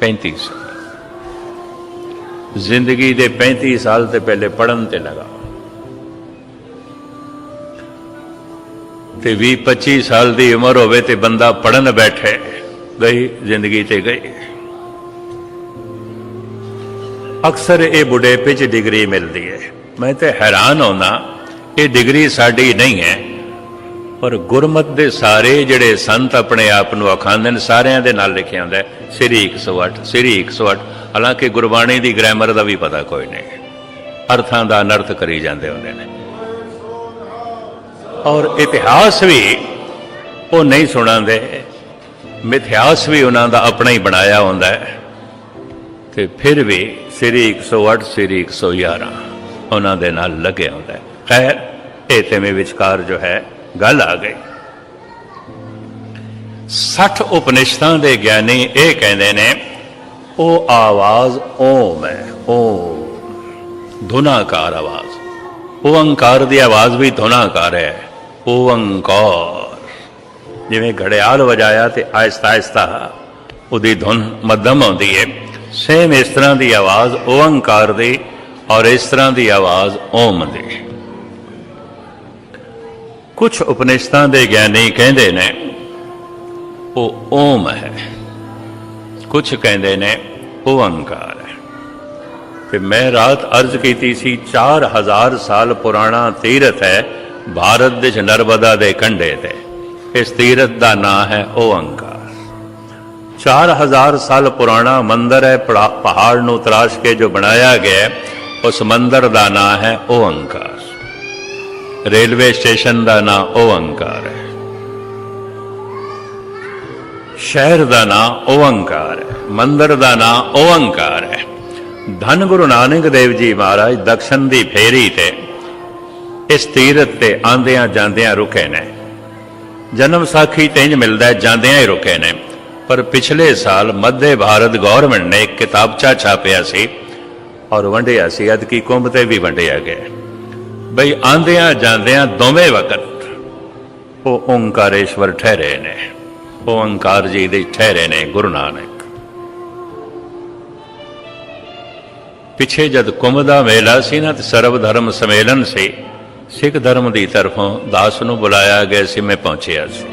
35 ਸਾਲ। ਜ਼ਿੰਦਗੀ ਦੇ 35 ਸਾਲ ਤੇ ਪਹਿਲੇ ਪੜਨ ਤੇ ਲਗਾ। ਤੇ 20 25 ਸਾਲ ਦੀ ਉਮਰ ਹੋਵੇ ਤੇ ਬੰਦਾ ਪੜਨ ਬੈਠੇ ਗਈ ਜ਼ਿੰਦਗੀ ਤੇ ਗਈ ਅਕਸਰ ਇਹ ਬੁਢੇਪੇ 'ਚ ਡਿਗਰੀ ਮਿਲਦੀ ਹੈ। ਮੈਂ ਤੇ ਹੈਰਾਨ ਹੋਣਾ ਇਹ ਡਿਗਰੀ ਸਾਡੀ ਨਹੀਂ ਹੈ। ਪਰ ਗੁਰਮਤ ਦੇ ਸਾਰੇ ਜਿਹੜੇ ਸੰਤ ਆਪਣੇ ਆਪ ਨੂੰ ਅਖਾਂਦੇ ਨੇ, ਸਾਰਿਆਂ ਦੇ ਨਾਲ ਲਿਖਿਆ ਹੁੰਦਾ ਹੈ, ਸ੍ਰੀ 108 ਸ੍ਰੀ 108 ਹਾਲਾਂਕਿ ਗੁਰਬਾਣੀ ਦੀ ਗ੍ਰਾਮਰ ਦਾ ਵੀ ਪਤਾ ਕੋਈ ਨਹੀਂ। ਅਰਥਾਂ ਦਾ ਅਨਰਥ ਕਰੀ ਜਾਂਦੇ ਹੁੰਦੇ ਨੇ। ਔਰ ਇਤਿਹਾਸ ਵੀ ਉਹ ਨਹੀਂ ਸੁਣਾਉਂਦੇ। ਮਿਥਿਹਾਸ ਵੀ ਉਹਨਾਂ ਦਾ ਆਪਣਾ ਹੀ ਬਣਾਇਆ ਹੁੰਦਾ ਹੈ। ਤੇ ਫਿਰ ਵੀ ਸ੍ਰੀ 108 ਸ੍ਰੀ 111 ਉਹਨਾਂ ਦੇ ਨਾਲ ਲੱਗਿਆ ਹੁੰਦਾ ਹੈ। ਖੈਰ, ਇਹ ਤੇ ਮੇ ਵਿਚਕਾਰ ਜੋ ਹੈ ਗੱਲ ਆ ਗਈ। 60 ਉਪਨਿਸ਼ਦਾਂ ਦੇ ਗਿਆਨੀ ਇਹ ਕਹਿੰਦੇ ਨੇ, ਉਹ ਆਵਾਜ਼ ਓਮ ਹੈ, ਓਮ। ਧੁਨਾਕਾਰ ਆਵਾਜ਼। ਓੰਕਾਰ ਦੀ ਆਵਾਜ਼ ਵੀ ਧੁਨਾਕਾਰ ਹੈ ਓੰਕਾਰ ਜਿਵੇਂ ਘੜਿਆਲ ਵਜਾਇਆ ਤੇ ਆਹਿਸਤਾ ਆਹਿਸਤਾ ਉਹਦੀ ਧੁਨ ਮੱਧਮ ਆਉਂਦੀ ਹੈ ਸੇਮ ਇਸ ਤਰ੍ਹਾਂ ਦੀ ਆਵਾਜ਼ ਓੰਕਾਰ ਦੀ ਔਰ ਇਸ ਤਰ੍ਹਾਂ ਦੀ ਆਵਾਜ਼ ਓਮ ਦੀ। ਕੁਝ ਉਪਨਿਸ਼ਦਾਂ ਦੇ ਗਿਆਨੀ ਕਹਿੰਦੇ ਨੇ, ਉਹ ਓਮ ਹੈ। ਕੁਝ ਕਹਿੰਦੇ ਨੇ ਓੰਕਾਰ ਹੈ। ਤੇ ਮੈਂ ਰਾਤ ਅਰਜ਼ ਕੀਤੀ ਸੀ 4000 ਸਾਲ ਪੁਰਾਣਾ ਤੀਰਥ ਹੈ ਭਾਰਤ ਦੇ ਨਰਮਦਾ ਦੇ ਕੰਢੇ ਤੇ। ਇਸ ਤੀਰਥ ਦਾ ਨਾਂ ਹੈ ਓੰਕਾਰ। 4000 ਸਾਲ ਪੁਰਾਣਾ ਮੰਦਰ ਹੈ, ਪੜਾ- ਪਹਾੜ ਨੂੰ ਤਰਾਸ਼ ਕੇ ਜੋ ਬਣਾਇਆ ਗਿਆ, ਉਸ ਮੰਦਰ ਦਾ ਨਾਂ ਹੈ ਓੰਕਾਰ। ਰੇਲਵੇ ਸਟੇਸ਼ਨ ਦਾ ਨਾਂ ਓੰਕਾਰ ਹੈ। ਸ਼ਹਿਰ ਦਾ ਨਾਂ ਓੰਕਾਰ ਹੈ, ਮੰਦਰ ਦਾ ਨਾਂ ਓੰਕਾਰ ਹੈ। ਧੰਨ ਗੁਰੂ ਨਾਨਕ ਦੇਵ ਜੀ ਮਹਾਰਾਜ, ਦਕਸ਼ਨ ਦੀ ਫੇਰੀ ਤੇ ਇਸ ਤੀਰਥ ਤੇ ਆਂਦਿਆਂ ਜਾਂਦਿਆਂ ਰੁਕੇ ਨੇ। ਜਨਮ ਸਾਖੀ ਤੇ ਮਿਲਦਾ ਜਾਂਦਿਆਂ ਹੀ ਰੁਕੇ ਨੇ। ਪਰ ਪਿਛਲੇ ਸਾਲ ਮੱਧੇ ਭਾਰਤ ਗਵਰਨਮੈਂਟ ਨੇ ਇੱਕ ਕਿਤਾਬਚਾ ਛਾਪਿਆ ਸੀ ਔਰ ਵੰਡਿਆ ਸੀ ਅਦਕੀ ਕੁੰਭ ਤੇ ਵੀ ਵੰਡਿਆ ਗਿਆ। ਬਈ ਆਂਦਿਆਂ ਜਾਂਦਿਆਂ ਦੋਵੇਂ ਵਕਤ ਉਹ ਓੰਕਾਰੇਸ਼ਵਰ ਠਹਿਰੇ ਨੇ, ਉਹ ਓੰਕਾਰ ਜੀ ਦੇ ਠਹਿਰੇ ਨੇ ਗੁਰੂ ਨਾਨਕ। ਪਿੱਛੇ ਜਦ ਕੁੰਭ ਦਾ ਮੇਲਾ ਸੀ ਨਾ, ਤੇ ਸਰਵ ਧਰਮ ਸੰਮੇਲਨ ਸੀ, ਸਿੱਖ ਧਰਮ ਦੀ ਤਰਫੋਂ ਦਾਸ ਨੂੰ ਬੁਲਾਇਆ ਗਿਆ ਸੀ, ਮੈਂ ਪਹੁੰਚਿਆ ਸੀ।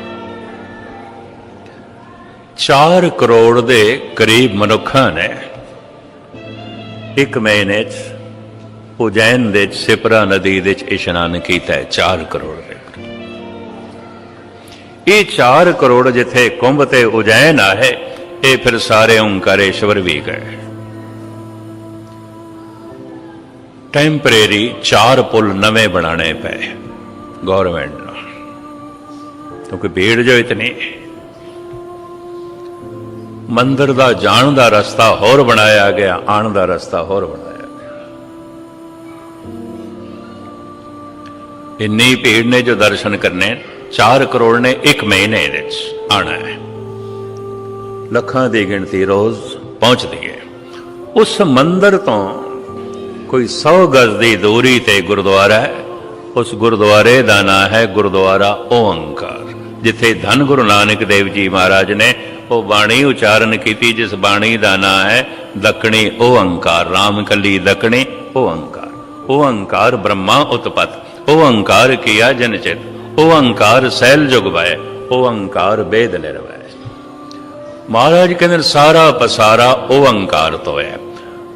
4 ਕਰੋੜ ਦੇ ਕਰੀਬ ਮਨੁੱਖਾਂ ਨੇ ਇੱਕ ਮਹੀਨੇ 'ਚ ਉਜੈਨ ਦੇ ਵਿੱਚ, ਸਿਪਰਾ ਨਦੀ ਦੇ ਵਿੱਚ ਇਸ਼ਨਾਨ ਕੀਤਾ ਹੈ 4 ਕਰੋੜ ਇਹ 4 ਕਰੋੜ ਜਿੱਥੇ ਕੁੰਭ ਤੇ ਉਜੈਨ ਆਏ, ਇਹ ਫਿਰ ਸਾਰੇ ਓੰਕਾਰੇਸ਼ਵਰ ਵੀ ਗਏ। ਟੈਂਪਰੇਰੀ ਚਾਰ ਪੁਲ ਨਵੇਂ ਬਣਾਣੇ ਪਏ ਗਵਰਨਮੈਂਟ ਨੂੰ ਕਿਉਂਕਿ ਭੀੜ ਜੋ ਇਤਨੀ ਮੰਦਰ ਦਾ ਜਾਣ ਦਾ ਰਸਤਾ ਹੋਰ ਬਣਾਇਆ ਗਿਆ, ਆਉਣ ਦਾ ਰਸਤਾ ਹੋਰ ਬਣਾਇਆ ਇੰਨੀ ਭੀੜ ਨੇ ਜੋ ਦਰਸ਼ਨ ਕਰਨੇ 4 ਕਰੋੜ ਨੇ ਇੱਕ ਮਹੀਨੇ ਵਿੱਚ ਆਣਾ ਹੈ। ਲੱਖਾਂ ਦੀ ਗਿਣਤੀ ਰੋਜ਼ ਪਹੁੰਚਦੀ ਹੈ। ਉਸ ਮੰਦਰ ਤੋਂ ਕੋਈ 100 ਗਜ਼ ਦੀ ਦੂਰੀ ਤੇ ਗੁਰਦੁਆਰਾ ਹੈ। ਉਸ ਗੁਰਦੁਆਰੇ ਦਾ ਨਾਮ ਹੈ ਗੁਰਦੁਆਰਾ ਓੰਕਾਰ ਜਿੱਥੇ ਧੰਨ ਗੁਰੂ ਨਾਨਕ ਦੇਵ ਜੀ ਮਹਾਰਾਜ ਨੇ ਉਹ ਬਾਣੀ ਉਚਾਰਨ ਕੀਤੀ, ਜਿਸ ਬਾਣੀ ਦਾ ਨਾਮ ਹੈ ਦਕਣੀ ਓੰਕਾਰ ਰਾਮ ਕੱਲੀ ਦਕਣੀ ਓੰਕਾਰ ਓੰਕਾਰ ਬ੍ਰਹਮਾ ਉਤਪਤ ਓੰਕਾਰ ਕੀਆ ਜਨ ਚਿਤ, ਓੰਕਾਰ ਸੈਲ ਜੁਗ ਵੈ, ਓੰਕਾਰ ਵੇਦ ਨਿਰਵੈ। ਮਹਾਰਾਜ ਕਹਿੰਦੇ ਸਾਰਾ ਪਸਾਰਾ ਓੰਕਾਰ ਤੋਂ ਹੈ।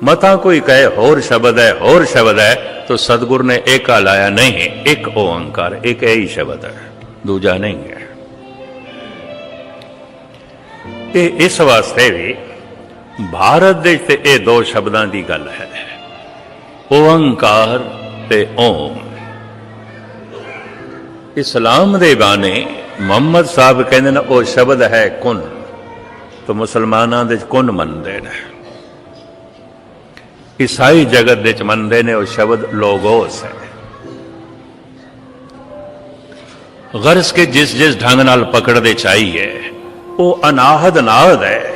ਮਤਾ ਕੋਈ ਕਹੇ, ਹੋਰ ਸ਼ਬਦ ਹੈ, ਹੋਰ ਸ਼ਬਦ ਹੈ, ਤਾਂ ਸਤਿਗੁਰ ਨੇ ਏਕਾ ਲਾਇਆ ਨਹੀਂ, ਇੱਕ ਓੰਕਾਰ, ਇੱਕ ਹੀ ਸ਼ਬਦ ਹੈ, ਦੂਜਾ ਨਹੀਂ ਹੈ। ਇਹ ਇਸ ਵਾਸਤੇ ਵੀ ਭਾਰਤ ਦੇ ਤੇ ਇਹ ਦੋ ਸ਼ਬਦਾਂ ਦੀ ਗੱਲ ਹੈ, ਓੰਕਾਰ ਤੇ ਓਮ। ਇਸਲਾਮ ਦੇ ਬਾਣੇ ਮੁਹੰਮਦ ਸਾਹਿਬ ਕਹਿੰਦੇ ਨੇ, ਉਹ ਸ਼ਬਦ ਹੈ ਕੁਨ। ਤਾਂ ਮੁਸਲਮਾਨਾਂ ਦੇ ਕੁਨ ਮੰਨਦੇ ਨੇ। ਈਸਾਈ ਜਗਤ ਦੇ ਚ ਮੰਨਦੇ ਨੇ, ਉਹ ਸ਼ਬਦ ਲੋਗੋਸ ਹੈ। ਗਰਸ ਕੇ ਜਿਸ ਜਿਸ ਢੰਗ ਨਾਲ ਪਕੜਦੇ ਚਾਹੀਏ, ਉਹ ਅਨਾਹਦ ਨਾਦ ਹੈ,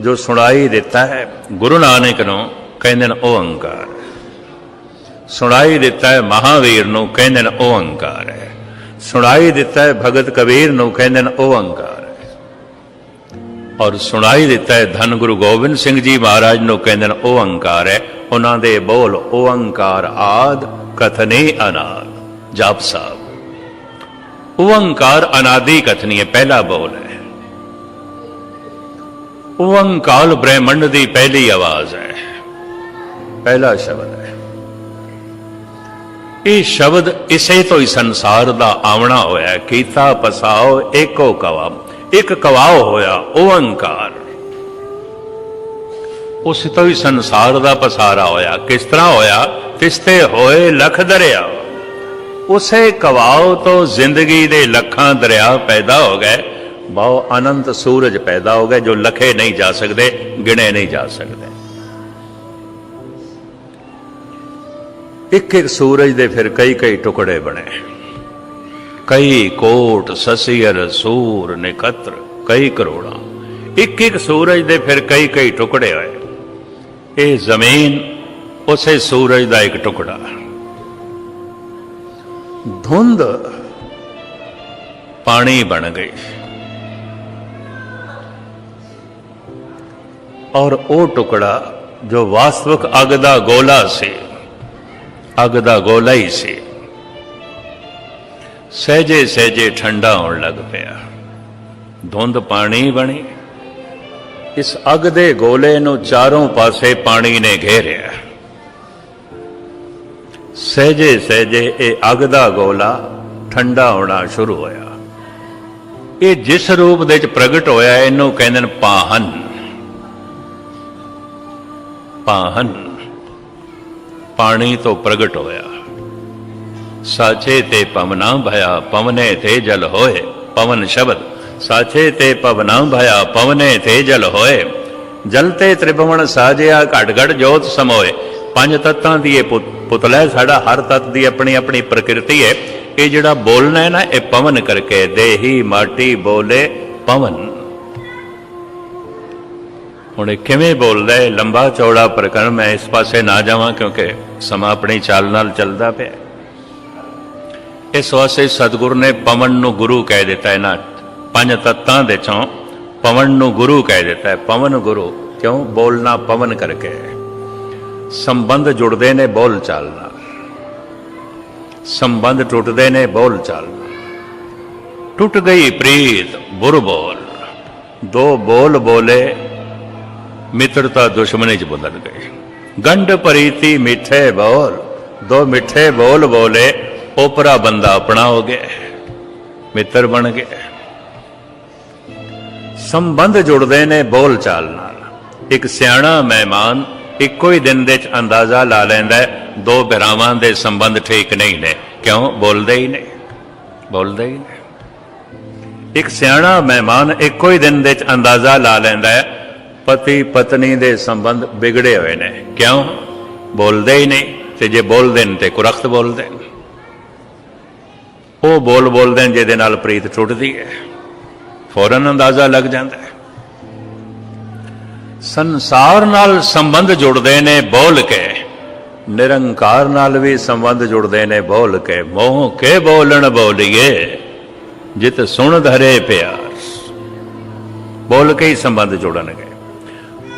ਜੋ ਸੁਣਾਈ ਦਿੱਤਾ ਹੈ। ਗੁਰੂ ਨਾਨਕ ਨੂੰ ਕਹਿੰਦੇ ਨੇ, ਉਹ ਓੰਕਾਰ ਸੁਣਾਈ ਦਿੱਤਾ ਹੈ ਮਹਾਵੀਰ ਨੂੰ, ਕਹਿੰਦੇ ਨੇ, ਉਹ ਹੈ ਸੁਣਾਈ ਦਿੱਤਾ ਹੈ ਭਗਤ ਕਬੀਰ ਨੂੰ, ਕਹਿੰਦੇ ਨੇ ਓੰਕਾਰ ਹੈ। ਔਰ ਸੁਣਾਈ ਦਿੱਤਾ ਹੈ ਧੰਨ ਗੁਰੂ ਗੋਬਿੰਦ ਸਿੰਘ ਜੀ ਮਹਾਰਾਜ ਨੂੰ, ਕਹਿੰਦੇ ਨੇ ਓੰਕਾਰ ਹੈ। ਉਹਨਾਂ ਦੇ ਬੋਲ ਓੰਕਾਰ ਆਦ ਕਥਨੇ ਅਨਾਦ, ਜਪ ਸਾਹਿਬ ਓੰਕਾਰ ਅਨਾਦੀ ਕਥਨੀ ਹੈ, ਪਹਿਲਾ ਬੋਲ ਹੈ। ਓੰਕਾਰ ਬ੍ਰਹਿਮੰਡ ਦੀ ਪਹਿਲੀ ਆਵਾਜ਼ ਹੈ। ਪਹਿਲਾ ਸ਼ਬਦ ਹੈ। ਇਹ ਸ਼ਬਦ ਇਸੇ ਤੋਂ ਹੀ ਸੰਸਾਰ ਦਾ ਆਵਣਾ ਹੋਇਆ। ਕੀਤਾ ਪਸਾਓ, ਏਕੋ ਕਵਾ। ਇੱਕ ਕਵਾਓ ਹੋਇਆ ਓੰਕਾਰ ਉਸ ਤੋਂ ਹੀ ਸੰਸਾਰ ਦਾ ਪਸਾਰਾ ਹੋਇਆ। ਕਿਸ ਤਰ੍ਹਾਂ ਹੋਇਆ? ਤਿਸਤੇ ਹੋਏ ਲਖ ਦਰਿਆ। ਉਸੇ ਕਵਾਓ ਤੋਂ ਜ਼ਿੰਦਗੀ ਦੇ ਲੱਖਾਂ ਦਰਿਆ ਪੈਦਾ ਹੋ ਗਏ। ਬਹੁ ਅਨੰਤ ਸੂਰਜ ਪੈਦਾ ਹੋ ਗਏ, ਜੋ ਲਖੇ ਨਹੀਂ ਜਾ ਸਕਦੇ, ਗਿਣੇ ਨਹੀਂ ਜਾ ਸਕਦੇ। ਇੱਕ ਇੱਕ ਸੂਰਜ ਦੇ ਫਿਰ ਕਈ ਕਈ ਟੁਕੜੇ ਬਣੇ। ਕਈ ਕੋਟ ਸਸੀਰ ਸੂਰ, ਨਿਕਤਰ, ਕਈ ਕਰੋੜਾਂ। ਇੱਕ ਇੱਕ ਸੂਰਜ ਦੇ ਫਿਰ ਕਈ ਕਈ ਟੁਕੜੇ ਹੋਏ ਇਹ ਜ਼ਮੀਨ ਉਸੇ ਸੂਰਜ ਦਾ ਇੱਕ ਟੁਕੜਾ। ਧੁੰਦ ਪਾਣੀ ਬਣ ਗਈ। ਔਰ ਉਹ ਟੁਕੜਾ ਜੋ ਵਾਸਤਵਿਕ ਅਗ ਦਾ ਗੋਲਾ ਸੀ। ਅਗ ਦਾ ਗੋਲਾ ਹੀ ਸੀ। ਸਹਿਜੇ ਸਹਿਜੇ ਠੰਡਾ ਹੋਣ ਲੱਗ ਪਿਆ। ਧੁੰਦ ਪਾਣੀ ਬਣੀ। ਇਸ ਅਗ ਦੇ ਗੋਲੇ ਨੂੰ ਚਾਰੋਂ ਪਾਸੇ ਪਾਣੀ ਨੇ ਘੇਰਿਆ। ਸਹਿਜੇ ਸਹਿਜੇ ਇਹ ਅਗ ਦਾ ਗੋਲਾ ਠੰਡਾ ਹੋਣਾ ਸ਼ੁਰੂ ਹੋਇਆ। ਇਹ ਜਿਸ ਰੂਪ ਦੇ ਵਿੱਚ ਪ੍ਰਗਟ ਹੋਇਆ, ਇਹਨੂੰ ਕਹਿੰਦੇ ਨੇ ਪਾਹਨ। ਪਾਹਨ। ਪਾਣੀ ਤੋਂ ਪ੍ਰਗਟ ਹੋਇਆ। ਸਾਚੇ ਤੇ ਪਵਨਾ ਭਇਆ ਪਵਨੇ ਤੇ ਜਲ ਹੋਏ। ਪਵਨ ਸ਼ਬਦ, ਸਾਚੇ ਤੇ ਪਵਨਾ ਭਇਆ ਪਵਨੇ ਤੇ ਜਲ ਹੋਏ। ਜਲ ਤੇ ਤ੍ਰਿਭਵਨ ਸਾਜਿਆ ਘਟ ਘਟ ਜੋਤ ਸਮੋਏ। ਪੰਜ ਤੱਤਾਂ ਦੀ ਇਹ ਪੁਤਲਾ ਸਾਡਾ ਹਰ ਤੱਤ ਦੀ ਆਪਣੀ ਆਪਣੀ ਪ੍ਰਕਿਰਤੀ ਹੈ। ਇਹ ਜਿਹੜਾ ਬੋਲਣਾ ਹੈ ਨਾ, ਇਹ ਪਵਨ ਕਰਕੇ ਦੇਹੀ ਮਾਟੀ ਬੋਲੇ ਪਵਨ। ਹੁਣ ਇਹ ਕਿਵੇਂ ਬੋਲਦਾ ਹੈ? ਲੰਬਾ ਚੌੜਾ ਪ੍ਰਕਰਨ ਮੈਂ ਇਸ ਪਾਸੇ ਨਾ ਜਾਵਾਂ ਕਿਉਂਕਿ ਸਮਾਂ ਆਪਣੀ ਚਾਲ ਨਾਲ ਚੱਲਦਾ ਪਿਆ ਇਸ ਵਾਸਤੇ ਸਤਿਗੁਰ ਨੇ ਪਵਨ ਨੂੰ ਗੁਰੂ ਕਹਿ ਦਿੱਤਾ ਇਹਨਾਂ ਪੰਜ ਤੱਤਾਂ ਦੇ ਚੋਂ ਪਵਨ ਨੂੰ ਗੁਰੂ ਕਹਿ ਦਿੱਤਾ ਹੈ। ਪਵਨ ਗੁਰੂ, ਕਿਉਂ? ਬੋਲਣਾ ਪਵਨ ਕਰਕੇ ਸੰਬੰਧ ਜੁੜਦੇ ਨੇ ਬੋਲ ਚਾਲ ਨਾਲ। ਸੰਬੰਧ ਟੁੱਟਦੇ ਨੇ ਬੋਲ ਚਾਲ ਟੁੱਟ ਗਈ ਪ੍ਰੀਤ ਬੁਰ ਬੋਲ ਦੋ ਬੋਲ ਬੋਲੇ, ਮਿੱਤਰਤਾ ਦੁਸ਼ਮਣੀ ਚ ਬਦਲ ਗਈ ਗੰਢ ਪਰੀਤੀ ਮਿੱਠੇ ਬੋਲ, ਦੋ ਮਿੱਠੇ ਬੋਲ ਬੋਲੇ ਓਪਰਾ ਬੰਦਾ ਆਪਣਾ ਹੋ ਗਿਆ, ਮਿੱਤਰ ਬਣ ਗਿਆ। ਸੰਬੰਧ ਜੁੜਦੇ ਨੇ ਬੋਲ ਚਾਲ ਨਾਲ। ਇੱਕ ਸਿਆਣਾ ਮਹਿਮਾਨ ਇੱਕੋ ਹੀ ਦਿਨ ਦੇ ਚ ਅੰਦਾਜ਼ਾ ਲਾ ਲੈਂਦਾ ਦੋ ਭਰਾਵਾਂ ਦੇ ਸੰਬੰਧ ਠੀਕ ਨਹੀਂ ਨੇ। ਕਿਉਂ? ਬੋਲਦੇ ਹੀ ਨਹੀਂ ਬੋਲਦੇ ਹੀ ਨਹੀਂ ਇੱਕ ਸਿਆਣਾ ਮਹਿਮਾਨ ਇੱਕੋ ਹੀ ਦਿਨ ਦੇ ਚ ਅੰਦਾਜ਼ਾ ਲਾ ਲੈਂਦਾ ਹੈ ਪਤੀ ਪਤਨੀ ਦੇ ਸੰਬੰਧ ਵਿਗੜੇ ਹੋਏ ਨੇ। ਕਿਉਂ? ਬੋਲਦੇ ਹੀ ਨਹੀਂ ਤੇ ਜੇ ਬੋਲਦੇ ਨੇ ਤੇ ਕੁਰਖਤ ਬੋਲਦੇ ਨੇ। ਉਹ ਬੋਲ ਬੋਲਦੇ ਨੇ ਜਿਹਦੇ ਨਾਲ ਪ੍ਰੀਤ ਟੁੱਟਦੀ ਹੈ। ਫੌਰਨ ਅੰਦਾਜ਼ਾ ਲੱਗ ਜਾਂਦਾ ਹੈ। ਸੰਸਾਰ ਨਾਲ ਸੰਬੰਧ ਜੁੜਦੇ ਨੇ ਬੋਲ ਕੇ। ਨਿਰੰਕਾਰ ਨਾਲ ਵੀ ਸੰਬੰਧ ਜੁੜਦੇ ਨੇ ਬੋਲ ਕੇ। ਮੋਹ ਕੇ ਬੋਲਣ ਬੋਲੀਏ। ਜਿਤ ਸੁਣ ਧਰੇ ਪਿਆਰ। ਬੋਲ ਕੇ ਹੀ ਸੰਬੰਧ ਜੁੜਨਗੇ।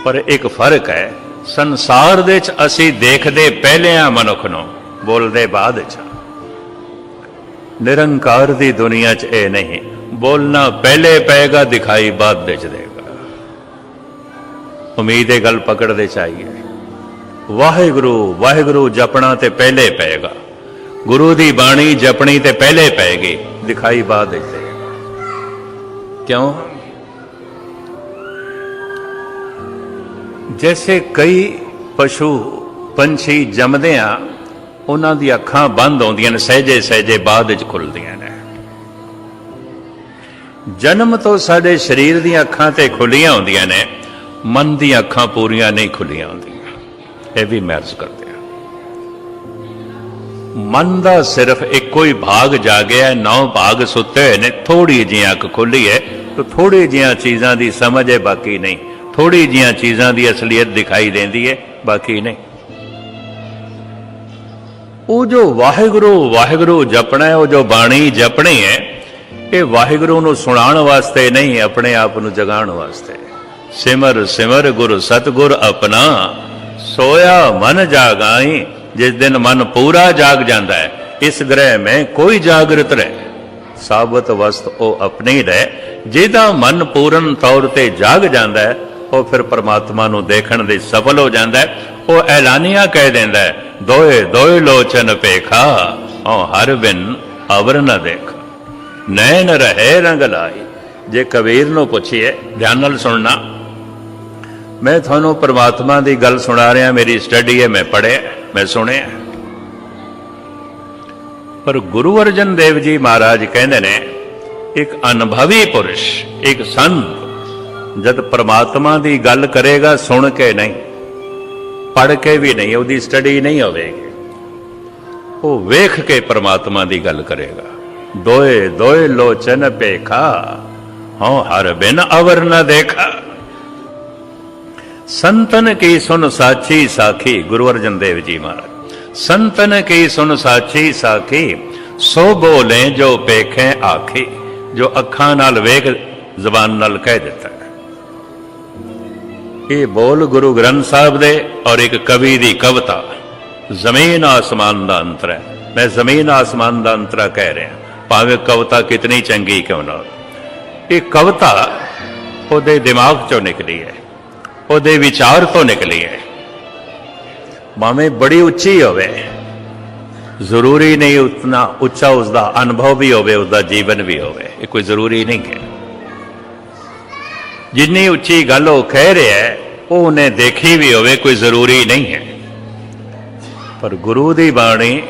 ਪਰ ਇੱਕ ਫ਼ਰਕ ਹੈ, ਸੰਸਾਰ ਦੇ ਚ ਅਸੀਂ ਦੇਖਦੇ ਪਹਿਲੇ ਪਹਿਲਿਆਂ ਮਨੁੱਖ ਨੂੰ, ਬੋਲਦੇ ਬਾਅਦ ਚ ਨਿਰੰਕਾਰ ਦੀ ਦੁਨੀਆ ਚ ਇਹ ਨਹੀਂ, ਬੋਲਣਾ ਪਹਿਲੇ ਪਏਗਾ, ਦਿਖਾਈ ਬਾਅਦ ਵਿੱਚ ਦੇਗਾ। ਉਮੀਦ ਇਹ ਗੱਲ ਪਕੜਦੇ ਚਾਹੀਏ। ਵਾਹਿਗੁਰੂ ਵਾਹਿਗੁਰੂ ਜਪਣਾ ਤੇ ਪਹਿਲੇ ਪਏਗਾ। ਗੁਰੂ ਦੀ ਬਾਣੀ ਜਪਣੀ ਤੇ ਪਹਿਲੇ ਪਏਗੀ, ਦਿਖਾਈ ਬਾਅਦ ਵਿੱਚ ਦੇਗਾ। ਕਿਉਂ? ਜੈਸੇ ਕਈ ਪਸ਼ੂ ਪੰਛੀ ਜੰਮਦੇ ਆ, ਉਹਨਾਂ ਦੀ ਅੱਖਾਂ ਬੰਦ ਆਉਂਦੀਆਂ ਨੇ, ਸਹਿਜੇ ਸਹਿਜੇ ਬਾਅਦ ਵਿੱਚ ਖੁੱਲਦੀਆਂ ਨੇ। ਜਨਮ ਤੋਂ ਸਾਡੇ ਸਰੀਰ ਦੀਆਂ ਅੱਖਾਂ ਤੇ ਖੁੱਲੀਆਂ ਹੁੰਦੀਆਂ ਨੇ, ਮਨ ਦੀਆਂ ਅੱਖਾਂ ਪੂਰੀਆਂ ਨਹੀਂ ਖੁੱਲੀਆਂ ਹੁੰਦੀਆਂ। ਇਹ ਵੀ ਮਹਿਸੂਸ ਕਰਦੇ ਆ ਮਨ ਦਾ ਸਿਰਫ ਇੱਕੋ ਹੀ ਭਾਗ ਜਾਗਿਆ ਨੌ ਭਾਗ ਸੁੱਤੇ ਹੋਏ ਨੇ ਥੋੜੀ ਜਿਹੀ ਅੱਖ ਖੁੱਲੀ ਹੈ, ਤਾਂ ਥੋੜੀ ਜਿਹੀਆਂ ਚੀਜ਼ਾਂ ਦੀ ਸਮਝ ਹੈ, ਬਾਕੀ ਨਹੀਂ। ਥੋੜੀ ਜਿਹੀਆਂ ਚੀਜ਼ਾਂ ਦੀ ਅਸਲੀਅਤ ਦਿਖਾਈ ਦਿੰਦੀ ਹੈ, ਬਾਕੀ ਨਹੀਂ। ਉਹ ਜੋ ਵਾਹਿਗੁਰੂ ਵਾਹਿਗੁਰੂ ਜਪਣਾ ਹੈ, ਉਹ ਜੋ ਬਾਣੀ ਜਪਣੀ ਹੈ, ਇਹ ਵਾਹਿਗੁਰੂ ਨੂੰ ਸੁਣਾਉਣ ਵਾਸਤੇ ਨਹੀਂ, ਆਪਣੇ ਆਪ ਨੂੰ ਜਗਾਉਣ ਵਾਸਤੇ। ਸਿਮਰ ਸਿਮਰ ਗੁਰ, ਸਤਗੁਰ ਆਪਣਾ, ਸੋਇਆ ਮਨ ਜਾਗਾਈ, ਜਿਸ ਦਿਨ ਮਨ ਪੂਰਾ ਜਾਗ ਜਾਂਦਾ ਹੈ, ਇਸ ਗ੍ਰਹਿ ਮੈਂ ਕੋਈ ਜਾਗਰਤ ਰਹਿ। ਸਾਬਤ ਵਸਤ ਉਹ ਆਪਣੀ ਰਹਿ, ਜਿਹਦਾ ਮਨ ਪੂਰਨ ਤੌਰ ਤੇ ਜਾਗ ਜਾਂਦਾ ਹੈ ਉਹ ਫਿਰ ਪ੍ਰਮਾਤਮਾ ਨੂੰ ਦੇਖਣ ਦੇ ਸਫਲ ਹੋ ਜਾਂਦਾ ਹੈ। ਉਹ ਐਲਾਨੀਆਂ ਕਹਿ ਦਿੰਦਾ ਹੈ, ਦੋਏ ਦੋਏ ਲੋਚਨ ਪੇਖਾ, ਹਉ ਹਰ ਬਿਨ ਅਵਰ ਨ ਦੇਖ। ਨੈਣ ਰਹੇ ਰੰਗ ਲਾਈ ਜੇ ਕਬੀਰ ਨੂੰ ਪੁੱਛੀਏ, ਧਿਆਨ ਨਾਲ ਸੁਣਨਾ। ਮੈਂ ਤੁਹਾਨੂੰ ਪਰਮਾਤਮਾ ਦੀ ਗੱਲ ਸੁਣਾ ਰਿਹਾ, ਮੇਰੀ ਸਟੱਡੀ ਹੈ, ਮੈਂ ਪੜ੍ਹਿਆ, ਮੈਂ ਸੁਣਿਆ। ਪਰ ਗੁਰੂ ਅਰਜਨ ਦੇਵ ਜੀ ਮਹਾਰਾਜ ਕਹਿੰਦੇ ਨੇ, ਇੱਕ ਅਨੁਭਵੀ ਪੁਰਸ਼, ਇੱਕ ਸੰਤ ਜਦ ਪ੍ਰਮਾਤਮਾ ਦੀ ਗੱਲ ਕਰੇਗਾ, ਸੁਣ ਕੇ ਨਹੀਂ, ਪੜ੍ਹ ਕੇ ਵੀ ਨਹੀਂ, ਉਹਦੀ ਸਟੱਡੀ ਨਹੀਂ ਹੋਵੇਗੀ। ਉਹ ਵੇਖ ਕੇ ਪਰਮਾਤਮਾ ਦੀ ਗੱਲ ਕਰੇਗਾ। ਦੋਏ ਦੋਏ ਲੋਚਨ ਪੇਖਾ ਹਉ ਹਰ ਬਿਨ ਅਵਰ ਨ ਦੇਖਾ। ਸੰਤਨ ਕੀ ਸੁਨ ਸਾਚੀ ਸਾਖੀ, ਗੁਰੂ ਅਰਜਨ ਦੇਵ ਜੀ ਮਹਾਰਾਜ। ਸੰਤਨ ਕੀ ਸੁਨ ਸਾਚੀ ਸਾਖੀ, ਸੋ ਬੋਲੇ ਜੋ ਪੇਖੇ ਆਖੀ, ਜੋ ਅੱਖਾਂ ਨਾਲ ਵੇਖ, ਜ਼ਬਾਨ ਨਾਲ ਕਹਿ ਦਿੱਤਾ। ਇਹ ਬੋਲ ਗੁਰੂ ਗ੍ਰੰਥ ਸਾਹਿਬ ਦੇ ਔਰ ਇੱਕ ਕਵੀ ਦੀ ਕਵਿਤਾ। ਜ਼ਮੀਨ ਆਸਮਾਨ ਦਾ ਅੰਤਰ ਹੈ। ਮੈਂ ਜ਼ਮੀਨ ਆਸਮਾਨ ਦਾ ਅੰਤਰਾ ਕਹਿ ਰਿਹਾ। ਭਾਵੇਂ ਕਵਿਤਾ ਕਿਤਨੀ ਚੰਗੀ ਕਿਉਂ ਨਾ ਇਹ ਕਵਿਤਾ ਉਹਦੇ ਦਿਮਾਗ ਚੋਂ ਨਿਕਲੀ ਹੈ। ਉਹਦੇ ਵਿਚਾਰ ਤੋਂ ਨਿਕਲੀ ਹੈ। ਭਾਵੇਂ ਬੜੀ ਉੱਚੀ ਹੋਵੇ। ਜ਼ਰੂਰੀ ਨਹੀਂ ਉਤਨਾ ਉੱਚਾ ਉਸਦਾ ਅਨੁਭਵ ਵੀ ਹੋਵੇ, ਉਸਦਾ ਜੀਵਨ ਵੀ ਹੋਵੇ। ਇਹ ਕੋਈ ਜ਼ਰੂਰੀ ਨਹੀਂ ਹੈ। ਜਿੰਨੀ ਉੱਚੀ ਗੱਲ ਉਹ ਕਹਿ ਰਿਹਾ ਹੈ, ਉਹ ਉਹਨੇ ਦੇਖੀ ਵੀ ਹੋਵੇ, ਕੋਈ ਜ਼ਰੂਰੀ ਨਹੀਂ ਹੈ। ਪਰ ਗੁਰੂ ਦੀ ਬਾਣੀ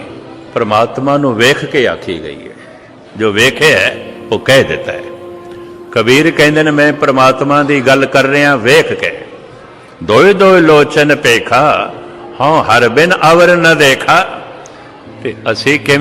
ਪ੍ਰਮਾਤਮਾ ਨੂੰ ਵੇਖ ਕੇ ਆਖੀ ਗਈ ਹੈ। ਜੋ ਵੇਖਿਆ ਉਹ ਕਹਿ ਦਿੱਤਾ ਹੈ। ਕਬੀਰ ਕਹਿੰਦੇ ਨੇ, ਮੈਂ ਪਰਮਾਤਮਾ ਦੀ ਗੱਲ ਕਰ ਰਿਹਾ, ਵੇਖ ਕੇ। ਦੋਏ ਦੋਏ ਲੋਚਨ ਪੇਖਾ ਹਾਂ ਹਰ ਬਿਨ ਅਵਰ ਨ ਦੇਖਾ। ਤੇ ਅਸੀਂ ਕਿਵੇਂ